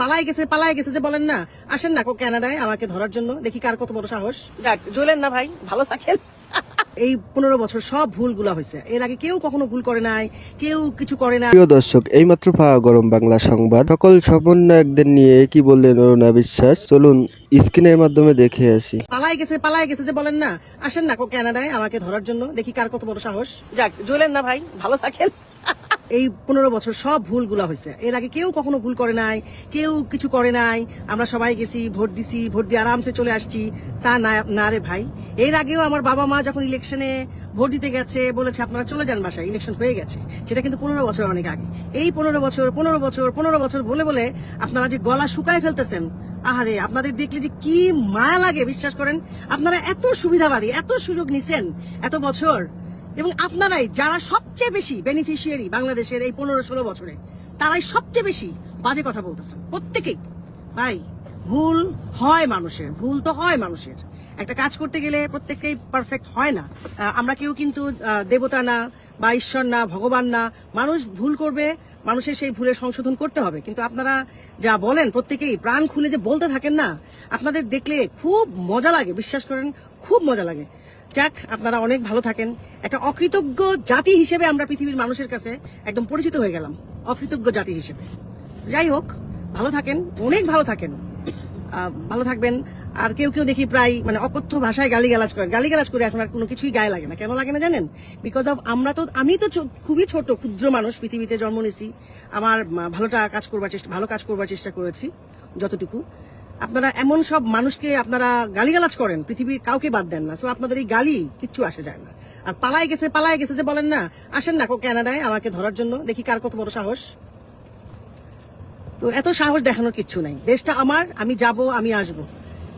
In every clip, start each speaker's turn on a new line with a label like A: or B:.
A: পালাই গেছে পালাই গেছে যে বলেন না। আসেন না কো কানাডায় আমাকে ধরার জন্য। দেখি কার কত বড় সাহস। যাক জ্বলেন না ভাই ভালো থাকেন। এই পনেরো বছর সব ভুলগুলা হয়েছে। এর আগে কেউ কখনো ভুল করে নাই কেউ কিছু করে না
B: প্রিয় দর্শক এইমাত্র পাওয়া গরম বাংলা সংবাদ। সকল সমন্বয়কদের নিয়ে কি বললেন অরুণা বিশ্বাস? চলুন স্ক্রিনের মাধ্যমে দেখে আসি।
A: পালাই গেছে পালাই গেছে যে বলেন না। আসেন না কো কানাডায় আমাকে ধরার জন্য। দেখি কার কত বড় সাহস। যাক জ্বলেন না ভাই ভালো থাকেন। এই পনেরো বছর সব ভুলগুলা হয়েছে। এর আগে কেউ কখনো ভুল করে নাই, কেউ কিছু করে নাই। আমরা সবাই গেছি, ভোট দিছি, ভোট দিয়ে আরামসে চলে আসছি। তা না রে ভাই। এর আগেও আমার বাবা মা যখন ইলেকশনে ভোট দিতে গেছে, বলেছে, আপনারা চলে যান বাসায় ইলেকশন হয়ে গেছে। সেটা কিন্তু পনেরো বছর অনেক আগে। এই পনেরো বছর পনেরো বছর পনেরো বছর বলে বলে আপনারা যে গলা শুকায় ফেলতেছেন, আহারে, আপনাদের দেখলে যে কি মায়া লাগে, বিশ্বাস করেন? আপনারা এত সুবিধাবাদী, এত সুযোগ নিছেন, এত বছর এবং আপনারাই যারা সবচেয়ে বেশি বেনিফিশিয়ারি বাংলাদেশের এই পনেরো ষোলো বছরে, তারাই সবচেয়ে বেশি বাজে কথা বলতেছেন। প্রত্যেকেই। ভাই, ভুল হয় মানুষের, ভুল তো হয় মানুষের। একটা কাজ করতে গেলে প্রত্যেককেই পারফেক্ট হয় না। আমরা কেউ কিন্তু দেবতা না বা ঈশ্বর না, ভগবান না, মানুষ ভুল করবে, মানুষের সেই ভুলের সংশোধন করতে হবে। কিন্তু আপনারা যা বলেন, প্রত্যেকেই প্রাণ খুলে যে বলতে থাকেন না, আপনাদের দেখলে খুব মজা লাগে, বিশ্বাস করেন, খুব মজা লাগে। যাক, আপনারা অনেক ভালো থাকেন। একটা অকৃতজ্ঞ জাতি হিসেবে আমরা পৃথিবীর মানুষের কাছে একদম পরিচিত হয়ে গেলাম। অকৃতজ্ঞ জাতি হিসেবে। যাই হোক, ভালো থাকেন, অনেক ভালো থাকেন। ভালো থাকবেন। আর কেউ কেউ দেখি প্রায় মানে অকথ্য ভাষায় গালিগালাজ করেন। গালিগালাজ করে এখন আর কোনো কিছুই গায়ে লাগে না। কেন লাগে না জানেন? বিকজ অফ আমরা তো আমি তো খুবই ছোট, ক্ষুদ্র মানুষ, পৃথিবীতে জন্ম নিয়েছি। আমার ভালোটা কাজ করবার চেষ্টা ভালো কাজ করবার চেষ্টা করেছি, যতটুকু। আপনারা এমন সব মানুষকে আপনারা গালিগালাজ করেন, পৃথিবীর কাউকে বাদ দেন না। সো আপনাদের এই গালি কিচ্ছু আসে যায় না। আর পালাই গেছে পালাই গেছে যে বলেন না, আসেন না কো কানাডায় আমাকে ধরার জন্য, দেখি কার কত বড় সাহস। তো এত সাহস দেখানোর কিচ্ছু নাই। দেশটা আমার, আমি যাব, আমি আসব।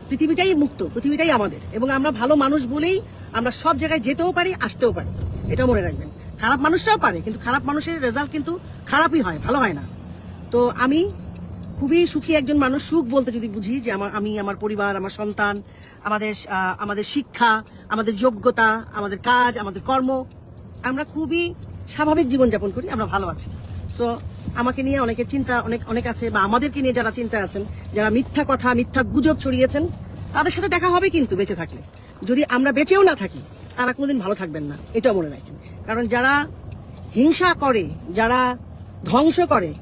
A: পৃথিবীটাই মুক্ত, পৃথিবীটাই আমাদের। এবং আমরা ভালো মানুষ বলেই আমরা সব জায়গায় যেতেও পারি, আসতেও পারি। এটা মনে রাখবেন। খারাপ মানুষরাও পারে, কিন্তু খারাপ মানুষের রেজাল্ট কিন্তু খারাপই হয়, ভালো হয় না। তো আমি খুবই সুখী একজন মানুষ, সুখ বলতে যদি বুঝি, যে আমার, আমি, আমার পরিবার, আমার সন্তান, আমাদের আমাদের শিক্ষা, আমাদের যোগ্যতা, আমাদের কাজ, আমাদের কর্ম, আমরা খুবই স্বাভাবিক জীবনযাপন করি, আমরা ভালো আছি। সো আমাকে নিয়ে অনেকের চিন্তা, অনেক অনেক আছে, বা আমাদেরকে নিয়ে যারা চিন্তায় আছেন, যারা মিথ্যা কথা, মিথ্যা গুজব ছড়িয়েছেন, তাদের সাথে দেখা হবে কিন্তু বেঁচে থাকলে। যদি আমরা বেঁচেও না থাকি, তারা কোনোদিন ভালো থাকবেন না, এটাও মনে রাখেন। কারণ যারা হিংসা করে, যারা ধ্বংস করে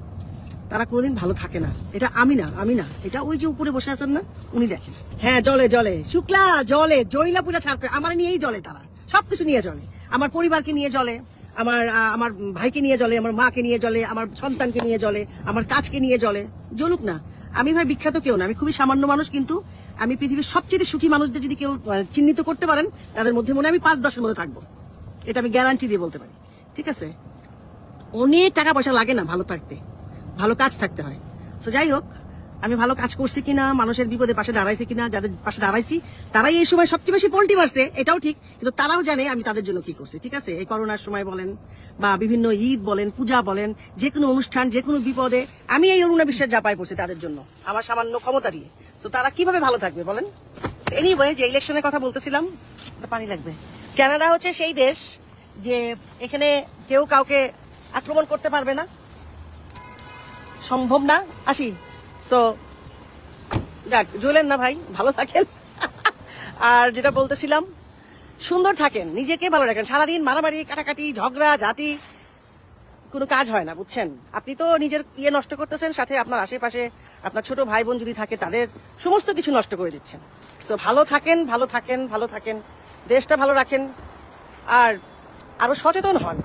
A: তারা কোনোদিন ভালো থাকে না। এটা আমি না আমি না এটা ওই যে উপরে বসে আছেন না, উনি দেখেন। হ্যাঁ জলে জলে। শুক্লা, জলে। জয়লা পুজা ছাড়বে আমার নিয়েই জলে তারা। সবকিছু নিয়ে জলে। আমার পরিবারকে নিয়ে জলে, আমার আমার ভাইকে নিয়ে জলে, আমার মাকে নিয়ে জলে, আমার সন্তানকে নিয়ে জলে, আমার কাজকে নিয়ে জলে। জ্বলুক না। আমি ভাই বিখ্যাত কেউ না, আমি খুবই সামান্য মানুষ, কিন্তু আমি পৃথিবীর সবচেয়ে সুখী মানুষদের যদি কেউ চিহ্নিত করতে পারেন, তাদের মধ্যে মনে আমি পাঁচ দশের মধ্যে থাকব। এটা আমি গ্যারান্টি দিয়ে বলতে পারি। ঠিক আছে? অনেক টাকা পয়সা লাগে না ভালো থাকতে। ভালো কাজ থাকতে হয়। তো যাই হোক আমি ভালো কাজ করছি কিনা, মানুষের বিপদে পাশে দাঁড়াইছি কিনা, যাদের পাশে দাঁড়াইছি, তারাই এই সময় সবচেয়ে বেশি পোল্টি মারছে, এটাও ঠিক, কিন্তু তারাও জানে আমি তাদের জন্য কি করছি, ঠিক আছে? এই করোনার সময় বলেন, বা বিভিন্ন ঈদ বলেন, পূজা বলেন, যে কোনো অনুষ্ঠান, যে কোনো বিপদে, আমি এই অরুণা বিশ্বের জাপায় পড়ছি তাদের জন্য, আমার সামান্য ক্ষমতা দিয়ে। তো তারা কীভাবে ভালো থাকবে বলেন? এনিওয়ে যে ইলেকশনের কথা বলতেছিলাম পানি লাগবে। কানাডা হচ্ছে সেই দেশ যে এখানে কেউ কাউকে আক্রমণ করতে পারবে না সম্ভব না? আসি। সো যাক জ্বলেন না ভাই, ভালো থাকেন। আর যেটা বলতেছিলাম, সুন্দর থাকেন, নিজেকে ভালো রাখেন। সারাদিন মারামারি, কাটাকাটি, ঝগড়া জাতি কোনো কাজ হয় না, বুঝছেন? আপনি তো নিজের ইয়ে নষ্ট করতেছেন, সাথে আপনার আশেপাশে আপনার ছোট ভাই বোন যদি থাকে, তাদের সমস্ত কিছু নষ্ট করে দিচ্ছেন। সো ভালো থাকেন ভালো থাকেন ভালো থাকেন, দেশটা ভালো রাখেন, আর আরও সচেতন হন।